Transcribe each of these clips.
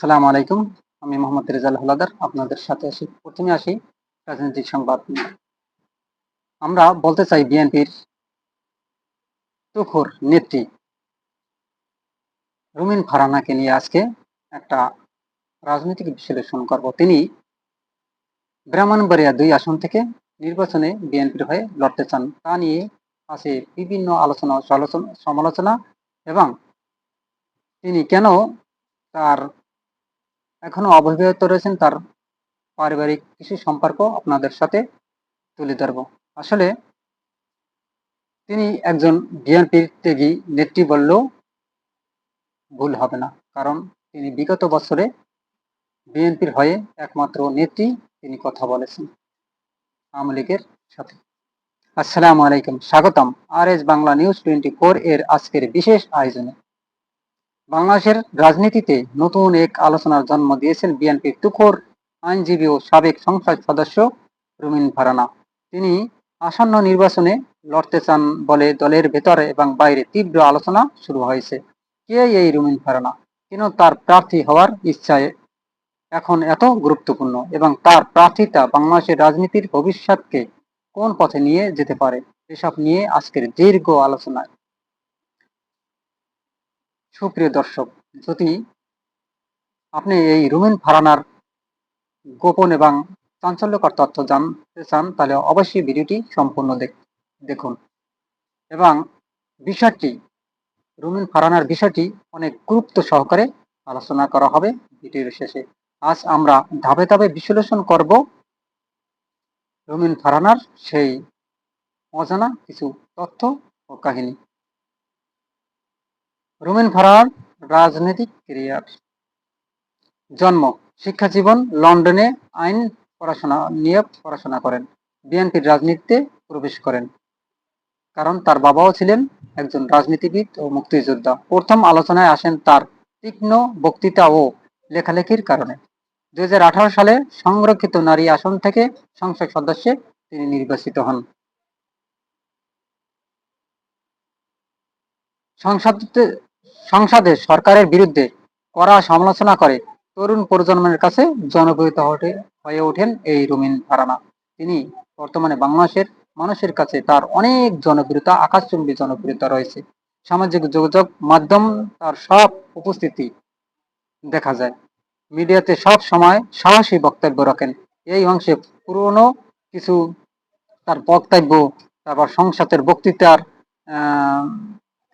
সালাম আলাইকুম। আমি মোহাম্মদ রেজাল হলাদার, আপনাদের সাথে আসি, প্রথমে আসি রাজনৈতিক সংবাদ আমরা বলতে চাই বিএনপির তুখোর নেত্রী রুমিন ফারানাকে নিয়ে আজকে একটা রাজনৈতিক বিশ্লেষণ করব। তিনি ব্রাহ্মণবাড়িয়া দুই আসন থেকে নির্বাচনে বিএনপির হয়ে লড়তে চান। তা নিয়ে আছে বিভিন্ন আলোচনা, সমালোচনা- সমালোচনা এবং তিনি কেন তার এখনও অবিবাহিত রয়েছেন তার পারিবারিক কিছু সম্পর্ক আপনাদের সাথে তুলে ধরব। আসলে তিনি একজন বিএনপির ত্যাগী নেত্রী বললেও ভুল হবে না, কারণ তিনি বিগত বছরে বিএনপির হয়ে একমাত্র নেত্রী তিনি কথা বলেছেন আওয়ামী লীগের সাথে। আসসালামু আলাইকুম, স্বাগতম। R S Bangla news twenty four এর আজকের বিশেষ আয়োজনে। বাংলাদেশের রাজনীতিতে নতুন এক আলোচনার জন্ম দিয়েছেন বিএনপির তুখোর আইনজীবী ও সাবেক সংসদ সদস্য রুমিন ফারানা। তিনি আসন্ন নির্বাচনে লড়তে চান বলে দলের ভেতরে এবং বাইরে তীব্র আলোচনা শুরু হয়েছে। কে এই রুমিন ফারানা? কেন তার প্রার্থী হওয়ার ইচ্ছায় এখন এত গুরুত্বপূর্ণ এবং তার প্রার্থিতা বাংলাদেশের রাজনীতির ভবিষ্যৎকে কোন পথে নিয়ে যেতে পারে? এসব নিয়ে আজকের দীর্ঘ আলোচনায় সুপ্রিয় দর্শক, যদি আপনি এই রুমিন ফারানার গোপন এবং চাঞ্চল্যকর তথ্য জানতে চান, তাহলে অবশ্যই ভিডিওটি সম্পূর্ণ দেখ- দেখুন। এবং বিষয়টি রুমিন ফারানার বিষয়টি অনেক গুরুত্ব সহকারে আলোচনা করা হবে ভিডিওর শেষে। আজ আমরা ধাপে ধাপে বিশ্লেষণ করব রুমিন ফারানার সেই অজানা কিছু তথ্য ও কাহিনী। রুমিন ফারানার রাজনৈতিক ক্যারিয়ার। জন্ম, শিক্ষা জীবন, লন্ডনে আইন পড়াশোনা নিয়ে পড়াশোনা করেন। বিএনপির রাজনীতিতে প্রবেশ করেন। কারণ তার বাবাও ছিলেন একজন রাজনীতিবিদ ও মুক্তিযোদ্ধা। প্রথম আলোচনায় আসেন তার তীক্ষ্ণ বক্তৃতা ও লেখালেখির কারণে। দুই হাজার আঠারো সালে সংরক্ষিত নারী আসন থেকে সংসদ সদস্যে তিনি নির্বাচিত হন। সংসদে সংসদে সরকারের বিরুদ্ধে কড়া সমালোচনা করে তরুণ প্রজন্মের কাছে জনপ্রিয়তা হয়ে ওঠেন এই রুমিন ফারানা তিনি বর্তমানে বাংলাদেশের মানুষের কাছে তার অনেক জনপ্রিয়তা, আকাশচুম্বী জনপ্রিয়তা রয়েছে। সামাজিক যোগাযোগ মাধ্যম তার সব উপস্থিতি দেখা যায়। মিডিয়াতে সব সময় সাহসী বক্তব্য রাখেন। এই অংশে পুরনো কিছু তার বক্তব্য, তারপর সংসদের বক্তৃতার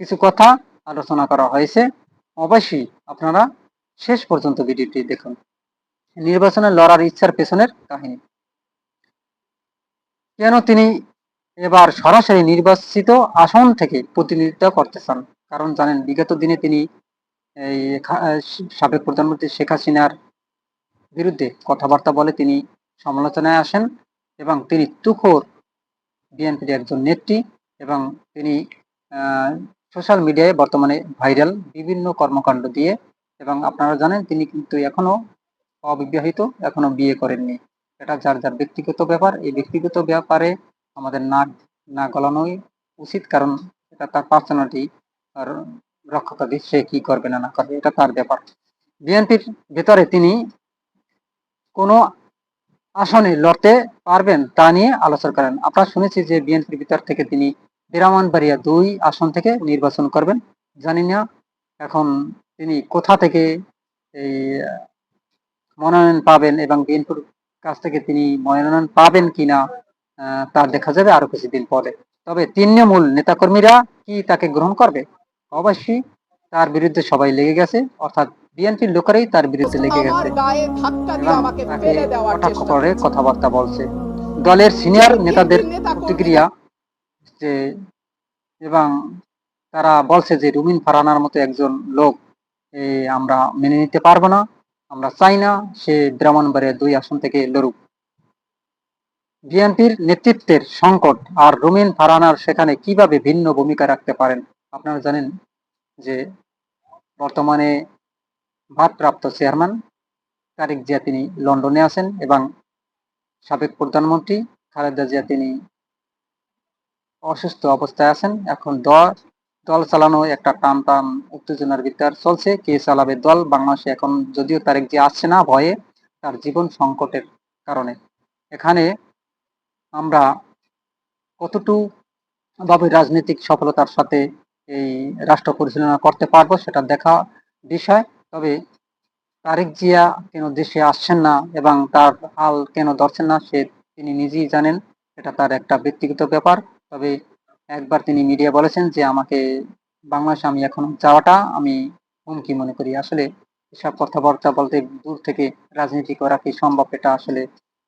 কিছু কথা আলোচনা করা হয়েছে। অবশ্যই আপনারা শেষ পর্যন্ত ভিডিওটি দেখুন। নির্বাচনে লড়ার ইচ্ছার পেছনের কাহিনী। কেন তিনি এবার সরাসরি নির্বাচিত আসন থেকে প্রতিনিধিত্ব করতে চান? কারণ জানেন, বিগত দিনে তিনি এই সাবেক প্রধানমন্ত্রী শেখ হাসিনার বিরুদ্ধে কথাবার্তা বলে তিনি সমালোচনায় আসেন এবং তিনি তুখোর বিএনপির একজন নেত্রী এবং তিনি সোশ্যাল মিডিয়ায় বর্তমানে ভাইরাল বিভিন্ন কর্মকাণ্ড দিয়ে এবং আপনারা জানেন তিনি কিন্তু এখনও অবিবাহিত এখনও বিয়ে করেননি। এটা যার যার ব্যক্তিগত ব্যাপার, এই ব্যক্তিগত ব্যাপারে আমাদের নাক না গলানোই উচিত, কারণ এটা তার পার্সোনালিটি আর রক্ষকারী সে কি করবে না না করবে, এটা তার ব্যাপার। বিএনপির ভেতরে তিনি কোনো আসনে লড়তে পারবেন তা নিয়ে আলোচনা করেন। আপনারা শুনেছি যে বিএনপির ভিতর থেকে তিনি বিরামনবাড়িয়া দুই আসন থেকে নির্বাচন করবেন। জানি না এখন তিনি কোথা থেকে এই মনোনয়ন পাবেন এবং বিএনপির কাছ থেকে তিনি মনোনয়ন পাবেন কিনা আহ, তা দেখা যাবে আরও কিছুদিন পরে। তবে তৃণমূল নেতাকর্মীরা কি তাকে গ্রহণ করবে? অবশ্যই তার বিরুদ্ধে সবাই লেগে গেছে অর্থাৎ বিএনপির লোকেরাই তার বিরুদ্ধে লেগে গেছে। তাকে। কথাবার্তা বলছে। দলের সিনিয়র নেতাদের প্রতিক্রিয়া যে, এবং তারা বলছে যে, রুমিন ফারানার মতো একজন লোক আমরা মেনে নিতে পারব না, আমরা চাই না সে ব্রাহ্মণবাড়িয়া দুই আসন থেকে লড়ুক। বিএনপির নেতৃত্বের সংকট আর রুমিন ফারানার সেখানে কীভাবে ভিন্ন ভূমিকা রাখতে পারেন, আপনারা জানেন যে, বর্তমানে ভারপ্রাপ্ত চেয়ারম্যান তারিক জিয়া তিনি লন্ডনে আছেন এবং সাবেক প্রধানমন্ত্রী খালেদা জিয়া তিনি অসুস্থ অবস্থায় আছেন। এখন দল দল চালানো একটা টান টান উত্তেজনার ভিতর চলছে। কে চালাবে দল? বাংলাদেশে এখন যদিও তারেক যে আসছে না, ভয়ে তার জীবন সংকটের কারণে। এখানে আমরা কতটুকু ভাবে রাজনৈতিক সফলতার সাথে এই রাষ্ট্র পরিচালনা করতে পারব সেটা দেখা বিষয়। তবে তারেক জিয়া কেন দেশে আসছেন না এবং তার হাল কেন ধরছেন না, সে তিনি নিজেই জানেন। এটা তার একটা ব্যক্তিগত ব্যাপার। তবে একবার তিনি মিডিয়া বলেছেন যে আমাকে বাংলাদেশে আমি এখন যাওয়াটা আমি হুমকি মনে করি। আসলে এসব কথাবার্তা বলতে দূর থেকে রাজনীতি করা কি সম্ভব এটা আসলে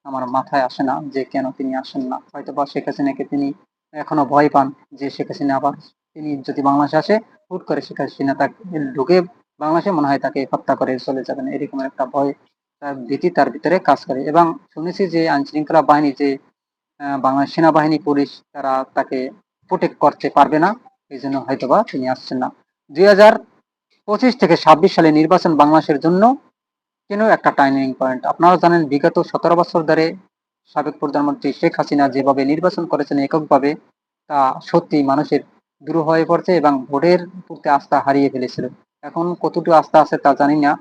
আমার মাথায় আসে না যে কেন তিনি আসেন না। হয়তো বা শেখ হাসিনাকে তিনি এখনও ভয় পান যে শেখ হাসিনা আবার তিনি যদি বাংলাদেশে আসে, হুট করে শেখ হাসিনা তাকে ঢুকে বাংলাদেশে মনে হয় তাকে হত্যা করে চলে যাবেন। এরকম একটা ভয় তার ভীতি তার ভিতরে কাজ করে। এবং শুনেছি যে আইন শৃঙ্খলা বাহিনী যে বাংলাদেশ সেনাবাহিনী, পুলিশ তারা তাকে প্রোটেক্ট করতে পারবে না, এই জন্য হয়তোবা তিনি আসছেন না। দুই হাজার পঁচিশ থেকে ছাব্বিশ সালে নির্বাচন বাংলাদেশের জন্য কেন একটা টার্নিং পয়েন্ট আপনারা জানেন, বিগত সতেরো বছর ধরে সাবেক প্রধানমন্ত্রী শেখ হাসিনা যেভাবে নির্বাচন করেছেন এককভাবে, তা সত্যি মানুষের দূর হয়ে পড়ছে এবং ভোটের প্রতি আস্থা হারিয়ে ফেলেছিল। এখন কতটুকু আস্থা আছে তা জানি না,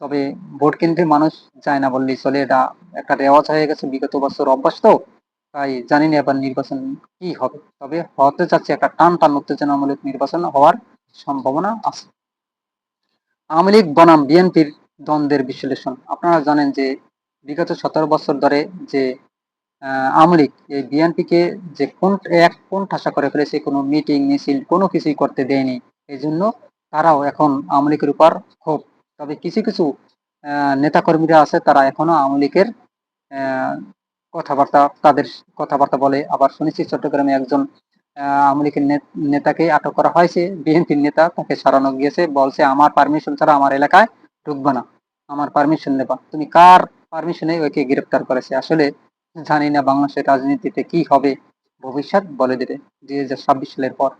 তবে ভোট কেন্দ্রে মানুষ যায় না বললেই চলে। এটা একটা রেওয়াজ হয়ে গেছে বিগত বছর অভ্যাস তো তাই জানি না এবার নির্বাচন কি হবে। তবে হতে যাচ্ছে একটা টান টান উত্তেজনামূলক নির্বাচন হওয়ার সম্ভাবনা আছে। আওয়ামী লীগ, বনাম, বিএনপির দ্বন্দ্বের বিশ্লেষণ। আপনারা জানেন যে বিগত সতেরো বছর ধরে যে আওয়ামী লীগ এই বিএনপিকে যে কোন, এক কোন ঠাসা করে ফেলেছে, কোনো মিটিং, মিছিল, কোনো কিছুই করতে দেয়নি, এই জন্য তারাও এখন আওয়ামী লীগের উপর ক্ষোভ। তবে কিছু কিছু নেতাকর্মীরা আছে, তারা এখনও আওয়ামী লীগের কথাবার্তা, তাদের কথাবার্তা বলে। আবার শুনেছি চট্টগ্রামে একজন আওয়ামী লীগের নেতাকে আটক করা হয়েছে। বিএনপির নেতা তাকে সরানো গিয়েছে। বলছে, আমার পারমিশন ছাড়া আমার এলাকায় ঢুকবে না। আমার পারমিশন নেবা। তুমি কার পারমিশনে ওকে গ্রেপ্তার করেছে? আসলে জানি না বাংলাদেশের রাজনীতিতে কি হবে। ভবিষ্যৎ বলে দেবে দুই হাজার ছাব্বিশ সালের পর।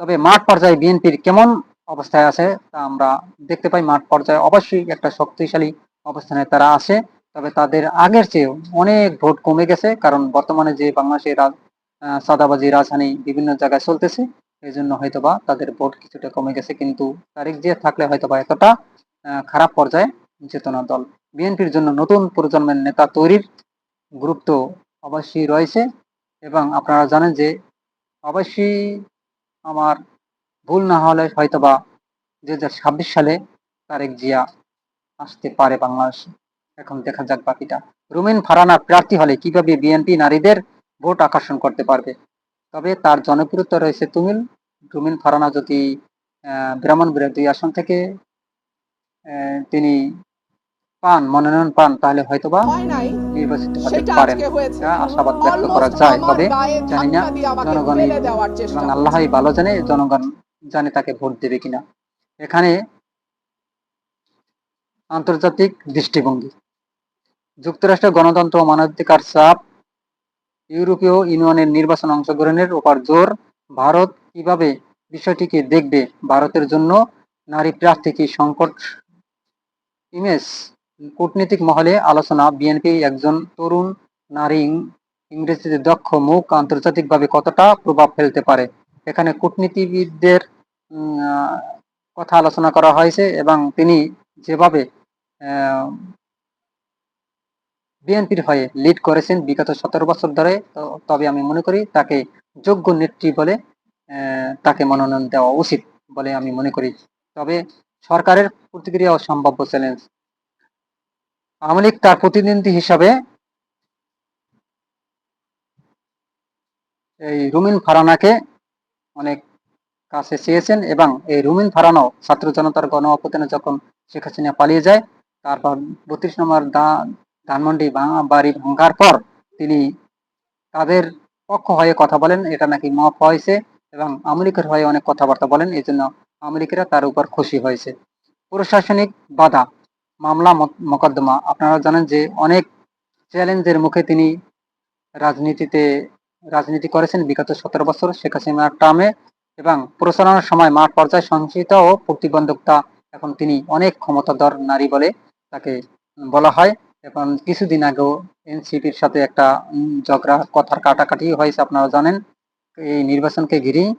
তবে মাঠ পর্যায়ে বিএনপির কেমন অবস্থায় আছে তা আমরা দেখতে পাই। মাঠ পর্যায়ে অবশ্যই একটা শক্তিশালী অবস্থানে তারা আছে। তবে তাদের আগের চেয়ে অনেক ভোট কমে গেছে, কারণ বর্তমানে যে বাংলাদেশের সাদাবাজি রাজধানী বিভিন্ন জায়গায় চলতেছে এই জন্য হয়তোবা তাদের ভোট কিছুটা কমে গেছে, কিন্তু তারিখ যে থাকলে হয়তোবা এতটা খারাপ পর্যায়ে যেত না দল। বিএনপির জন্য নতুন প্রজন্মের নেতা তৈরির গুরুত্ব অবশ্যই রয়েছে, এবং আপনারা জানেন যে অবশ্যই আমার ভুল না হলে হয়তোবা দুই হাজার ছাব্বিশ সালে তারেক জিয়া আসতে পারে বাংলাদেশে। এখন দেখা যাক বাকিটা। রুমিন ফারানা প্রার্থী হলে কীভাবে বিএনপি নারীদের ভোট আকর্ষণ করতে পারবে? তবে তার জনপ্রিয়তা রয়েছে তুমিল। রুমিন ফারানা যদি ব্রাহ্মণবাড়িয়া দুই আসন থেকে তিনি পান মনোনয়ন পান তাহলে হয়তোবা হয় নাই। নির্বাচিত হতে পারেন। আশাবাদ ব্যক্ত করা যায়। তবে জানি না চেষ্টা এবং। আল্লাহই ভালো জানে জনগণ জানে তাকে ভোট দেবে কিনা। এখানে আন্তর্জাতিক দৃষ্টিভঙ্গি। যুক্তরাষ্ট্রের গণতন্ত্র মানবাধিকার চাপ ইউরোপীয় ইউনিয়নের নির্বাচন অংশগ্রহণের উপর জোর। ভারত কীভাবে বিষয়টিকে দেখবে? ভারতের জন্য নারী প্রার্থী কি সংকট? ইমেজ, কূটনীতিক মহলে আলোচনা। বিএনপি একজন তরুণ নারী ইংরেজিতে দক্ষ, মুখ আন্তর্জাতিকভাবে কতটা প্রভাব ফেলতে পারে? এখানে কূটনীতিবিদদের কথা আলোচনা করা হয়েছে এবং তিনি যেভাবে বিএনপির হয়ে লিড করেছেন বিগত সতেরো বছর ধরে। তবে আমি মনে করি তাকে যোগ্য নেত্রী বলে তাকে মনোনয়ন দেওয়া উচিত বলে আমি মনে করি। তবে সরকারের প্রতিক্রিয়া সম্ভাব্য চ্যালেঞ্জ। আওয়ামী লীগ তার প্রতিনিধি হিসাবে এই রুমিন ফারানাকে অনেক কাছে চেয়েছেন এবং এই রুমিন ফারানাও ছাত্র জনতার গণ অভ্যুত্থানে যখন শেখ হাসিনা পালিয়ে যায়, তারপর বত্রিশ নম্বর দা- ধানমন্ডি বাড়ি ভাঙার পর তিনি তাদের পক্ষ হয়ে কথা বলেন, এটা নাকি মাফ হয়েছে এবং আমেরিকার হয়ে অনেক কথাবার্তা বলেন, এই জন্য আমেরিকারা তার উপর খুশি হয়েছে। প্রশাসনিক বাধা, মামলা মক- মোকদ্দমা। আপনারা জানেন যে অনেক চ্যালেঞ্জের মুখে তিনি রাজনীতিতে, রাজনীতি করেছেন বিগত সতেরো বছর শেখ হাসিনার টার্মে এবং প্রচারণার সময় মাঠ পর্যায়ে সহিংসতা ও প্রতিবন্ধকতা এখন তিনি অনেক ক্ষমতাধর নারী বলে তাকে বলা হয়। এবং কিছুদিন আগেও এনসিপির সাথে একটা ঝগড়া, কথার কাটাকাটি হয়েছে, আপনারা জানেন। এই নির্বাচনকে ঘিরেই।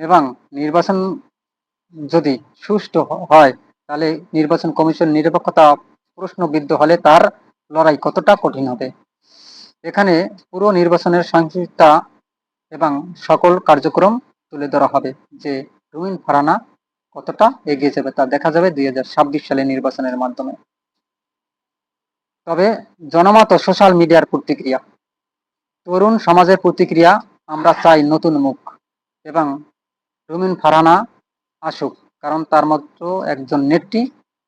এবং নির্বাচন যদি সুষ্ঠু হয়, তাহলে নির্বাচন কমিশন নিরপেক্ষতা প্রশ্নবিদ্ধ হলে তার লড়াই কতটা কঠিন হবে? এখানে পুরো নির্বাচনের সংশ্লিষ্টতা এবং সকল কার্যক্রম তুলে ধরা হবে যে রুমিন ফারানা কতটা এগিয়ে যাবে তা দেখা যাবে দুই হাজার ছাব্বিশ সালে নির্বাচনের মাধ্যমে। তবে জনমত ও সোশ্যাল মিডিয়ার প্রতিক্রিয়া। তরুণ সমাজের প্রতিক্রিয়া আমরা চাই নতুন মুখ এবং রুমিন ফারহানা আসুক কারণ তার মতো একজন নেত্রী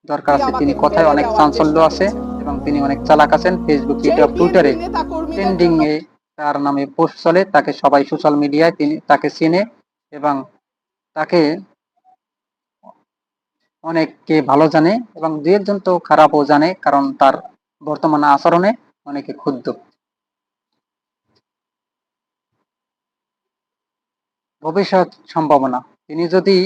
দরকার আছে। তিনি কথায় অনেক চাঞ্চল্য আছে এবং তিনি অনেক চালাক আছেন। ফেসবুক ইউটিউব টুইটারে ট্রেন্ডিং এ তার নামে পোস্ট চলে। তাকে সবাই সোশ্যাল মিডিয়ায় তিনি তাকে চেনে এবং তাকে অনেককে ভালো জানে এবং দু একজন তো খারাপও জানে কারণ তার বর্তমান আচরণে অনেকে ক্ষুব্ধ। ভবিষ্যৎ সম্ভাবনা। তিনি যদি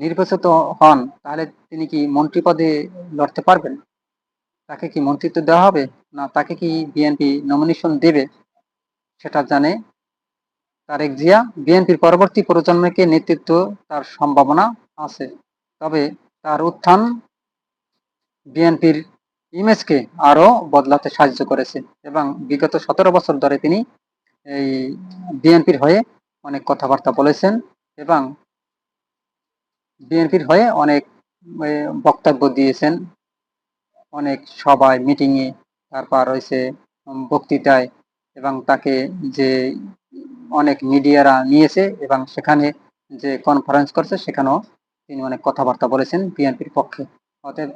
নির্বাচিত হন, তাহলে তিনি কি মন্ত্রী পদে লড়তে পারবেন? তাকে কি মন্ত্রিত্ব দেওয়া হবে? না, তাকে কি বিএনপি নমিনেশন দেবে? সেটা জানে তারেক জিয়া। বিএনপির পরবর্তী প্রজন্মকে নেতৃত্ব তার সম্ভাবনা আছে। তবে তার উত্থান বিএনপির ইমেজকে আরও বদলাতে সাহায্য করেছে এবং বিগত সতেরো বছর ধরে তিনি এই বিএনপির হয়ে অনেক কথাবার্তা বলেছেন এবং বিএনপির হয়ে অনেক বক্তব্য দিয়েছেন। অনেক সভায় মিটিংয়ে তারপর উম, বক্তৃতায় এবং তাকে যে অনেক মিডিয়ারা নিয়েছে এবং সেখানে যে কনফারেন্স করছে সেখানেও তিনি অনেক কথাবার্তা বলেছেন বিএনপির পক্ষে। অতএব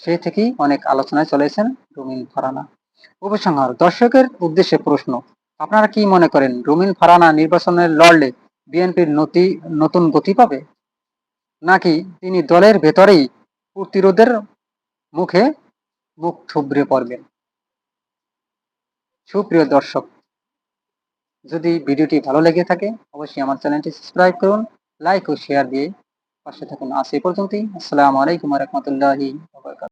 সেই থেকেই অনেক আলোচনায় চলেছেন রুমিন ফারানা। উপসংহার দর্শকের উদ্দেশ্যে প্রশ্ন, আপনারা কি মনে করেন রুমিন ফারানা নির্বাচনের লড়লে বিএনপির নতি, নতুন গতি পাবে? নাকি তিনি দলের ভেতরেই প্রতিরোধের মুখে মুখ থুবড়ে পড়বেন? সুপ্রিয় দর্শক, যদি ভিডিওটি ভালো লেগে থাকে, অবশ্যই আমার চ্যানেলটি সাবস্ক্রাইব করুন, লাইক ও শেয়ার দিয়ে পাশে থাকুন। আজ এই পর্যন্তই। আসসালামু আলাইকুম রহমতুল্লাহি